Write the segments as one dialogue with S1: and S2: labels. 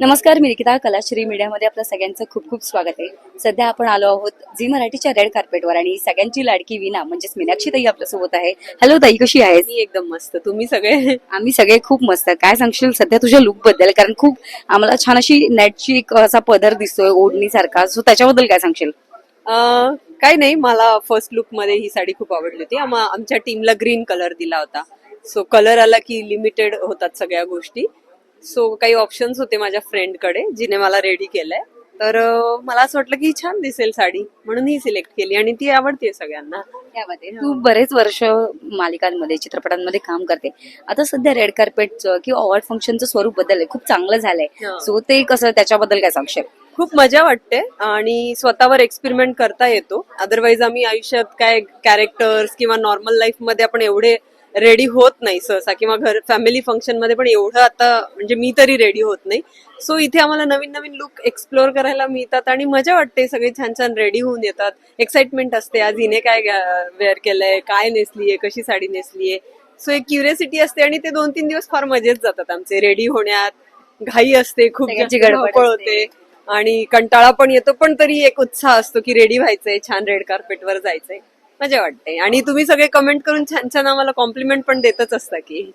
S1: नमस्कार मी निकिता कलाश्री मीडियामध्ये आपलं सगळ्यांचं खूप खूप स्वागत आहे. सध्या आपण आलो आहोत झी मराठीच्या रेड कार्पेटवर आणि सगळ्यांची लाडकी विना म्हणजेच मीनाक्षी ताई आपल्यासोबत आहे. हॅलो ताई कशी आहेस?
S2: मी एकदम मस्त. तुम्ही सगळे?
S1: आम्ही सगळे खूप मस्त. काय सांगशील सध्या तुझ्या लुकबद्दल? कारण खूप आम्हाला छान अशी नेटची एक असा पदर दिसतोय ओढणी सारखा सो त्याच्याबद्दल काय सांगशील?
S2: काय नाही मला फर्स्ट लुकमध्ये ही साडी खूप आवडली होती. आमच्या टीमला ग्रीन कलर दिला होता. सो कलर आला की लिमिटेड होतात सगळ्या गोष्टी. सो काही ऑप्शन्स होते माझ्या फ्रेंडकडे जिने मला रेडी केलंय. तर मला असं वाटलं की छान दिसेल साडी म्हणून ही सिलेक्ट केली. आणि ती आवडते सगळ्यांना.
S1: तू बरेच वर्ष मालिकांमध्ये चित्रपटांमध्ये काम करते. आता सध्या रेड कार्पेटचं किंवा अवॉर्ड फंक्शनचं स्वरूप बदललंय. खूप चांगलं झालंय. सो ते कसं त्याच्याबद्दल काय सांगशील?
S2: खूप मजा वाटते आणि स्वतःवर एक्सपेरिमेंट करता येतो. अदरवाईज आम्ही आयुष्यात काय कॅरेक्टर्स किंवा नॉर्मल लाईफमध्ये आपण एवढे रेडी होत नाही सहसा किंवा घर फॅमिली फंक्शनमध्ये पण एवढं आता म्हणजे मी तरी रेडी होत नाही. सो इथे आम्हाला नवीन नवीन लुक एक्सप्लोर करायला मिळतात आणि मजा वाटते. सगळे छान छान रेडी होऊन येतात. एक्साइटमेंट असते. आज हिने काय वेअर केलंय? काय नेसलीये? कशी साडी नेसलीये? सो एक क्युरियोसिटी असते आणि ते दोन तीन दिवस फार मजेत जातात आमचे. रेडी होण्यात घाई असते. खूप
S1: गडबड.
S2: होते. आणि कंटाळा पण येतो. पण तरी एक उत्साह असतो की रेडी व्हायचंय. छान रेड कार्पेटवर जायचंय. मजा वाटते. आणि तुम्ही सगळे कमेंट करून छान छान आम्हाला कॉम्प्लिमेंट पण देतच असता की.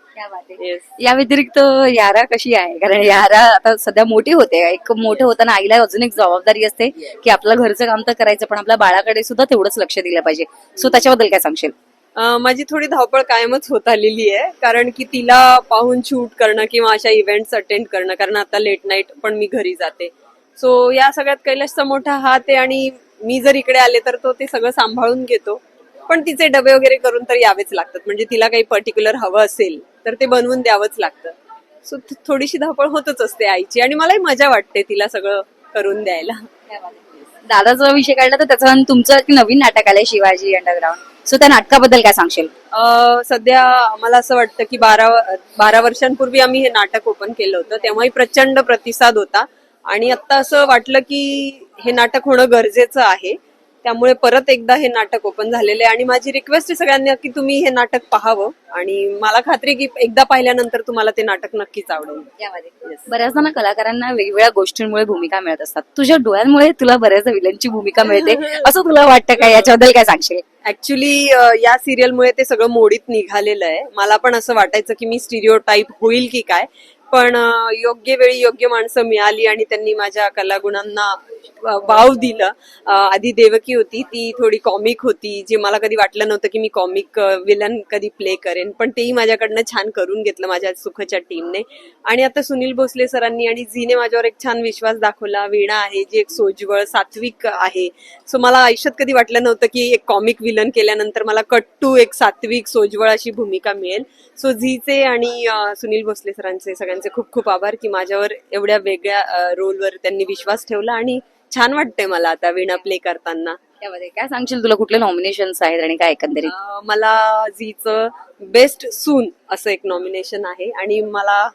S2: Yes.
S1: या व्यतिरिक्त यारा कशी आहे? कारण यारा आता सध्या मोठी होते. एक मोठं होताना आईला अजून एक जबाबदारी असते की आपलं घरचं काम तर करायचं पण आपल्या बाळाकडे सुद्धा तेवढंच लक्ष दिलं पाहिजे. सो त्याच्याबद्दल काय सांगशील?
S2: अं, माझी थोडी धावपळ कायमच होत आलेली आहे. कारण की तिला पाहून शूट करणं किंवा अशा इव्हेंट्स अटेंड करणं कारण आता लेट नाईट पण मी घरी जाते. सो या सगळ्यात कैलाशचा मोठा हात आहे आणि मी जर इकडे आले तर तो ते सगळं सांभाळून घेतो. पण तिचे डबे वगैरे करून तर यावेच लागतात. म्हणजे तिला काही पर्टिक्युलर हवं असेल तर ते बनवून द्यावंच लागतं. सो थोडीशी धावपळ होतच असते आईची आणि मलाही मजा वाटते तिला सगळं करून द्यायला.
S1: दादाचा विषय काढला तर त्याचं तुमचं एक नवीन नाटक आलंय शिवाजी अंडरग्राऊंड सो त्या नाटकाबद्दल काय सांगशील?
S2: सध्या आम्हाला असं वाटतं की बारा बारा वर्षांपूर्वी आम्ही हे नाटक ओपन केलं होतं. तेव्हाही प्रचंड प्रतिसाद होता. आणि आता असं वाटलं की हे नाटक होणं गरजेचं आहे. त्यामुळे परत एकदा हे नाटक ओपन झालेलं आहे. आणि माझी रिक्वेस्ट आहे सगळ्यांना की तुम्ही हे नाटक पाहावं. आणि मला खात्री की एकदा पाहिल्यानंतर तुम्हाला ते नाटक नक्कीच आवडेल.
S1: बऱ्याचदा ना कलाकारांना वेगवेगळ्या गोष्टींमुळे भूमिका मिळत असतात. तुझ्या डोळ्यांमुळे तुला बऱ्याचदा विलनची भूमिका मिळते. असं तुला वाटतं का? याच्याबद्दल काय सांगशील?
S2: ऍक्च्युली या सिरियलमुळे ते सगळं मोडीत निघालेलं आहे. मला पण असं वाटायचं की मी स्टिरिओ टाईप होईल की काय. पण योग्य वेळी योग्य माणसं मिळाली आणि त्यांनी माझ्या कलागुणांना वाव दिलं. आधी देवकी होती ती थोडी कॉमिक होती जे मला कधी वाटलं नव्हतं की मी कॉमिक विलन कधी प्ले करेन पण तेही माझ्याकडनं छान करून घेतलं माझ्या सुखच्या टीमने आणि आता सुनील भोसले सरांनी आणि झीने माझ्यावर एक छान विश्वास दाखवला वीणा आहे जी एक सोज्वळ सात्विक आहे. सो मला आयुष्यात कधी वाटलं नव्हतं की एक कॉमिक विलन केल्यानंतर मला कट्टू एक सात्विक सोज्वळ अशी भूमिका मिळेल. सो झीचे आणि सुनील भोसले सरांचे सगळ्यांचे खूप खूप आभार की माझ्यावर एवढ्या वेगळ्या रोलवर त्यांनी विश्वास ठेवला आणि छान वाटतंय मला आता वीणा प्ले करताना.
S1: त्यामध्ये काय सांगशील तुला कुठले नॉमिनेशन्स आहेत आणि काय एकंदरीत?
S2: अ, मला झीचं बेस्ट सून असं एक नॉमिनेशन आहे आणि मला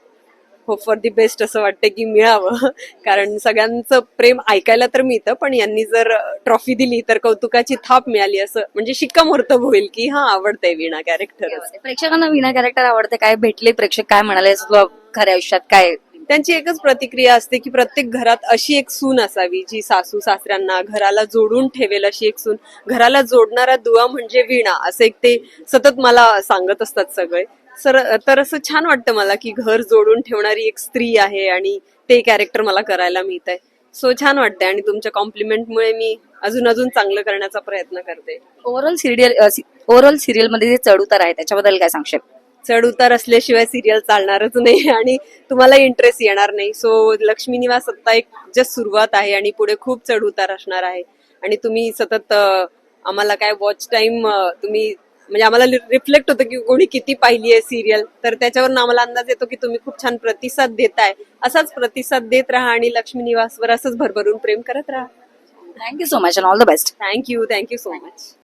S2: होप फॉर दी बेस्ट असं वाटतं की मिळावं. कारण सगळ्यांचं प्रेम ऐकायला तर मिळतं पण यांनी जर ट्रॉफी दिली तर कौतुकाची थाप मिळाली असं म्हणजे शिक्कामोर्तब होईल की हा आवडतंय वीणा कॅरेक्टर
S1: प्रेक्षकांना विना कॅरेक्टर आवडते काय भेटले प्रेक्षक काय म्हणाले तुला खऱ्या आयुष्यात काय
S2: त्यांची एकच प्रतिक्रिया असते की प्रत्येक घरात अशी एक सून असावी जी सासू सासऱ्यांना घराला जोडून ठेवेल अशी एक सून. घराला जोडणारा दुवा म्हणजे वीणा असं एक ते सतत मला सांगत असतात सगळे. सर तर असं छान वाटतं मला की घर जोडून ठेवणारी एक स्त्री आहे आणि ते कॅरेक्टर मला करायला मिळत आहे सो छान वाटतंय आणि तुमच्या कॉम्प्लिमेंटमुळे मी अजून अजून चांगलं करण्याचा प्रयत्न करते.
S1: ओव्हरऑल सिरियल ओव्हरऑल सिरियलमध्ये जे चढउतार आहे त्याच्याबद्दल काय सांगशील
S2: चढ उतार असल्याशिवाय सिरियल चालणारच नाही आणि तुम्हाला इंटरेस्ट येणार नाही. सो लक्ष्मी निवास आता एक जस्ट सुरुवात आहे आणि पुढे खूप चढ उतार असणार आहे. आणि तुम्ही सतत आम्हाला काय वॉच टाइम तुम्ही म्हणजे आम्हाला रिफ्लेक्ट होतं की कोणी किती पाहिली आहे सिरियल तर त्याच्यावरून आम्हाला अंदाज येतो की तुम्ही खूप छान प्रतिसाद देताय. असाच प्रतिसाद देत राहा आणि लक्ष्मी निवासवर असंच भरभरून प्रेम करत राहा.
S1: Thank you so much and all the best
S2: thank you thank you so much